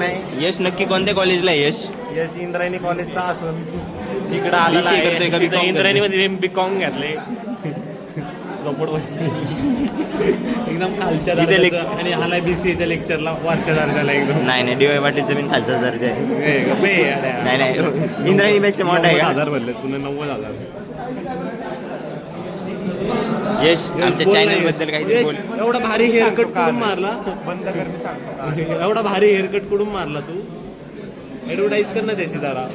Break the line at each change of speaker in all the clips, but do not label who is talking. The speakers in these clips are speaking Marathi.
यश यश नक्की कोणत्या कॉलेजला आहे यश?
यश इंद्रायणी कॉलेजचा असून तिकडं आलेला
BCA
आहे.
करतोय का BCom
इंद्रायणी मध्ये बी कॉम घेतले. एकदम खालच्या
इथे लेक-
दर्जाचं आणि आलाय बीसीएच्या लेक्चरला वरच्या दर्जाला एकदम.
नाही नाही डीवाय पाटीलचा पण खालचा दर्जा आहे.
ए, गप्पे अरे.
नाही नाही इंद्रायणीपेक्षा मोठा आहे का?
हजार भरले पुन्हा नव्वद हजार.
यश आमच्या
चॅनलबद्दल.
काहीतरी बोल.
एवढा भारी हेअरकट कुठून मारला? बंद कर एवढा भारी हेअरकट कुठून मारला तू? ऍडव्हर्टाईज कर ना त्याची जरा.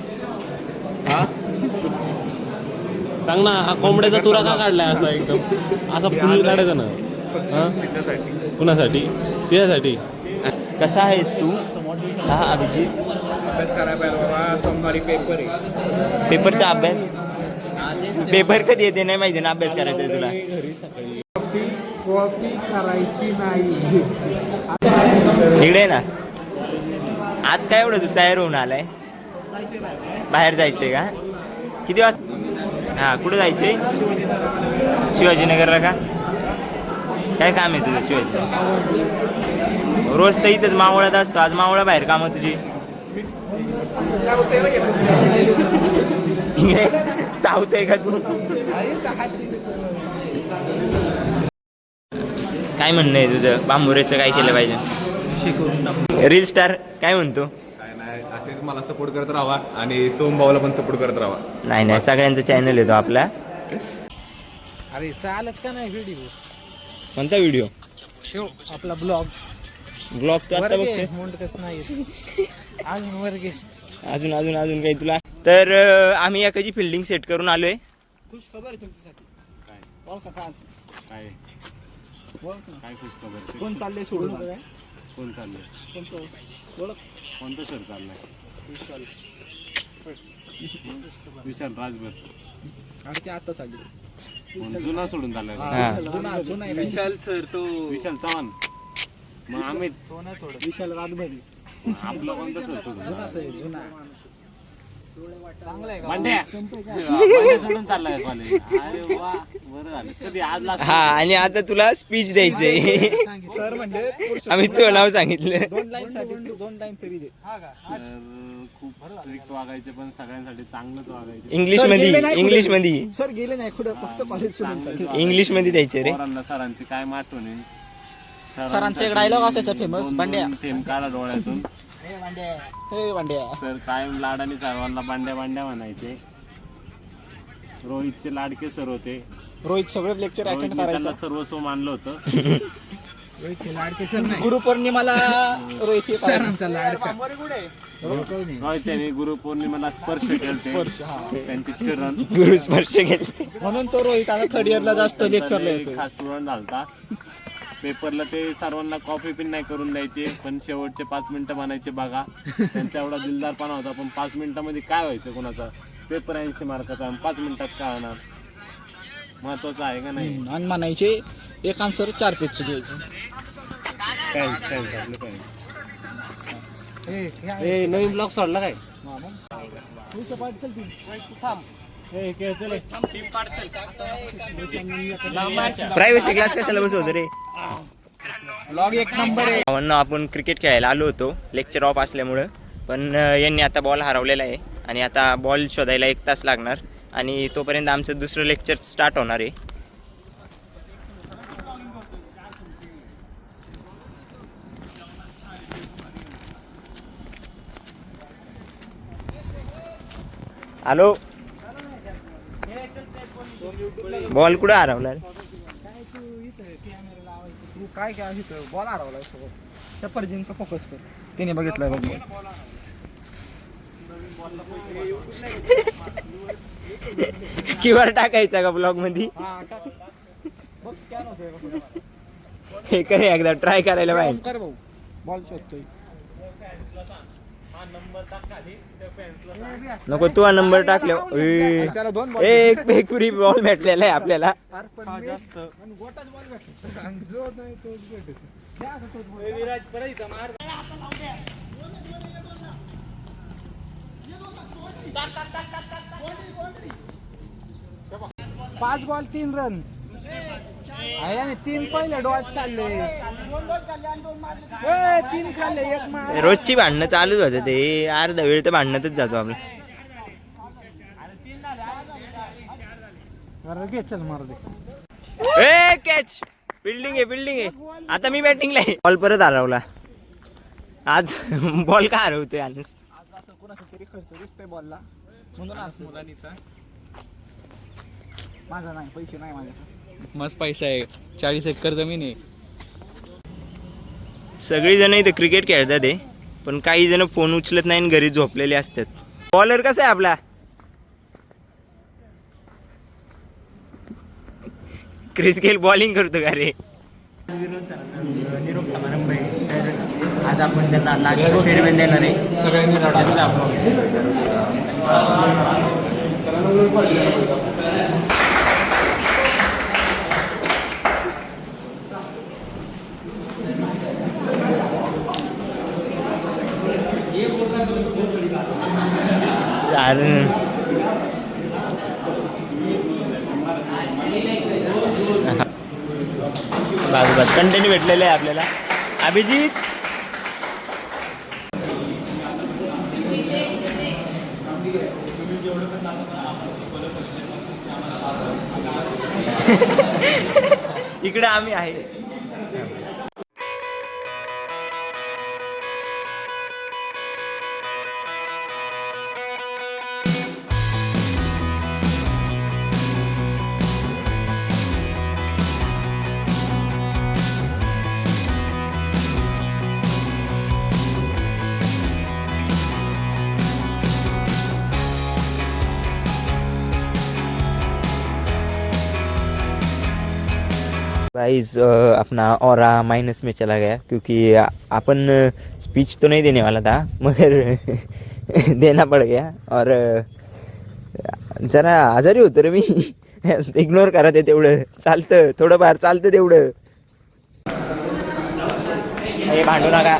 हा? सांग ना हा कोंबड्याचा तुरा का काढलाय असा एकदम? असा फुल काढायचा ना? हा? कुणासाठी? तिच्यासाठी.
कसा आहेस तू? हा अभिजित.
अभ्यास करायला पाहिजे बाबा सोमवारी पेपर आहे.
पेपरचा अभ्यास? पेपर कधी येते नाही माहिती ना अभ्यास करायचा आहे तुला.
कॉपी कॉपी करायची नाही
इकडे ना. आज काय एवढं तू तयार होऊन आलाय? बाहेर जायचंय का? किती वाज हा कुठं जायचंय? शिवाजीनगरला का? काय काम आहे तुझं शिवाजी? रोज तर इथंच मावळात असतो. आज मावळा बाहेर काम तुझी. चावतंय का तू? काय म्हणणं आहे तुझं? बांबुरेचं काय केलं पाहिजे? रील स्टार काय म्हणतो?
काय नाही असेच मला सपोर्ट करत राहा आणि सोमभाऊला पण सपोर्ट करत राहा.
नाही नाही सगळ्यांचा चॅनल येतो आपला.
अरे चालत का नाही व्हिडिओ
कोणता व्हिडिओ
आपला ब्लॉग
ब्लॉग तू आता
मुंडकच नाही अजून वर्गे.
अजून अजून अजून काही तुला तर आम्ही एकाची फिल्डिंग सेट करून आलोय.
खुश खबर आहे तुमच्यासाठी. ओळखा का असं?
काय?
ओळखा.
काय खुश खबर
कोण चाललंय सोडून
कोण चाललंय?
कोणतं? ओळख?
कोणतं सर चाललंय?
विशाल.
विशाल राजभर.
आणि ते आता चालली.
जुना सोडून चाललाय
हा.
जुना जुना आहे विशाल सर तो
विशाल चव्हाण. मग आम्ही
विशाल राजभरी.
आपलं कोणतं सर सोडून?
जुना सर जुना.
हा आणि आता तुला स्पीच द्यायचंय.
सर म्हणजे
आम्ही तुझं नाव सांगितलं.
दोन लाईन साठी दोन लाईन तरी दे.
खूप स्ट्रिक्ट वागायचे पण सगळ्यांसाठी चांगलंच वागायचे.
इंग्लिशमध्ये
इंग्लिश? मध्ये
सर गेले नाही कुठं? फक्त कॉलेज सोडून
इंग्लिशमध्ये द्यायचे रे.
सरांची काय माठवण आहे?
सरांचा एक dialogue असायचा भांड्या.
दोन थेंब काढा डोळ्यातून.
हे वांड्या
सर कायम लाडाने सर्वांना बांड्या बांड्या म्हणायचे. रोहितचे लाडके सर होते.
रोहित सगळं लेक्चर अटेंड
रोहितने त्यांना
करायचं.
सर्वस्व मानलं होतं.
गुरुपौर्णिमाला रोहित सरांचा लाडका.
रोहित त्यांनी गुरुपौर्णिमेला स्पर्श केले त्यांचे चरण.
गुरु स्पर्श घेतले
म्हणून तो रोहित आता थर्ड इयरला जास्त लेक्चरला येतो
खास स्टुडंट झालता. पेपरला ते सर्वांना कॉफी पिन नाही करून द्यायचे पण शेवटचे पाच मिनिटं म्हणायचे बघा त्यांचा एवढा दिलदारपणा होता पण पाच मिनिटामध्ये काय व्हायचं कोणाचा? पेपर ऐंशी मार्काचा आणि पाच मिनिटात काय होणार? महत्वाचं आहे का नाही?
आणि म्हणायचे एक आन्सर चार पेजचं द्यायचं
काय काय आपलं काय? ए नवीन ब्लॉग सोडला काय.
प्रायव्हेसी क्लास कशाला बसवतो रे?
ब्लॉग एक नंबर आहे.
भावांनो आपण क्रिकेट खेळायला आलो होतो. लेक्चर ऑफ असल्यामुळं. पण यांनी आता बॉल हरवलेला आहे. आणि आता बॉल शोधायला एक तास लागणार. आणि तोपर्यंत आमचं दुसरं लेक्चर स्टार्ट होणार आहे. हॅलो बॉल कुठं हरवला रे?
काय काय आहे बॉल हरवलाय सगळं. त्या पर्जिनचा फोकस कर. तिने बघितलंय बघ.
किवर टाकायचा का
ब्लॉगमध्ये
हे कर एकदा ट्राय करायला पाहिजे
बॉल शोधतोय.
नको तू नंबर टाकले एक एक पुरी बॉल भेटलेला आहे आपल्याला.
गोटाच बॉल भेटतो जो नाही तोच भेटतो द्या असं तोच ball. पाच बॉल तीन रन आहे आणि तीन पहिले डॉट चालले. ए, तीन खाल्ले एक मार.
रोजची भांडणं चालूच होते ते. अर्धा वेळ तर भांडणातच जातो आपला.
बरं घे चल मारू दे.
ए कॅच बिल्डिंग आहे बिल्डिंग आहे. आता मी बॅटिंगला आहे. बॉल परत हरवला. आज बॉल का हरवतोय आणस
आज असं कोणाचा तरी खर्च दिसतोय बॉलला म्हणून आज मुलांनीचा माझा नाही पैसे नाही माझ्याकडे.
मस्त पैसा आहे. चाळीस एकर जमीन आहे.
सगळी जण इथे क्रिकेट खेळतात आहे पण काही जण फोन उचलत नाही आणि घरी झोपलेले असतात. बॉलर कसा आहे आपला? क्रिस गेल बॉलिंग करतो का रे? निरोप समारंभ आहे आज आपण त्यांना लास्ट फेरवेल देणार आहे.
सगळ्यांनी
चालेल बस बस. कंटेंट भेटलेलं आहे आपल्याला. अभिजित? इकडे आम्ही आहे. प्राइस अपना और माइनस में चला गया क्योंकि अपन स्पीच तो नहीं देने वाला था मगर देना पड़ गया और जरा आजारी होतो रे मी। इग्नोर करा ते तेवढं। चालतं थोडंफार चालतं तेवढं. हे भांडू नका.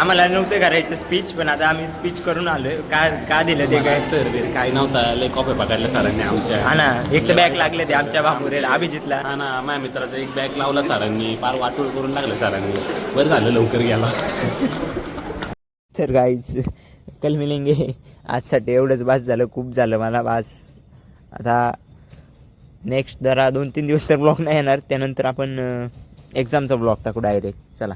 आम्हाला नव्हतं करायचं स्पीच पण आता आम्ही स्पीच करून आलोय. का का दिलं ते काय?
सर काय नव्हता. लय कॉफी पकडल्या सरांनी आमच्या.
हा ना एक तर बॅग लागले ते आमच्या बापुरेला अभिजितला.
हा ना माझ्या मित्राचा एक बॅग लावला सरांनी फार वाटोळ करून टाकलं सरांनी बरं झालं लवकर गेला.
तर गाईच कल मिळेंगे आजसाठी एवढंच बास झालं खूप झालं मला बास. आता नेक्स्ट जरा दोन तीन दिवस तर ब्लॉग नाही येणार त्यानंतर आपण एक्झामचा ब्लॉग टाकू डायरेक्ट चला.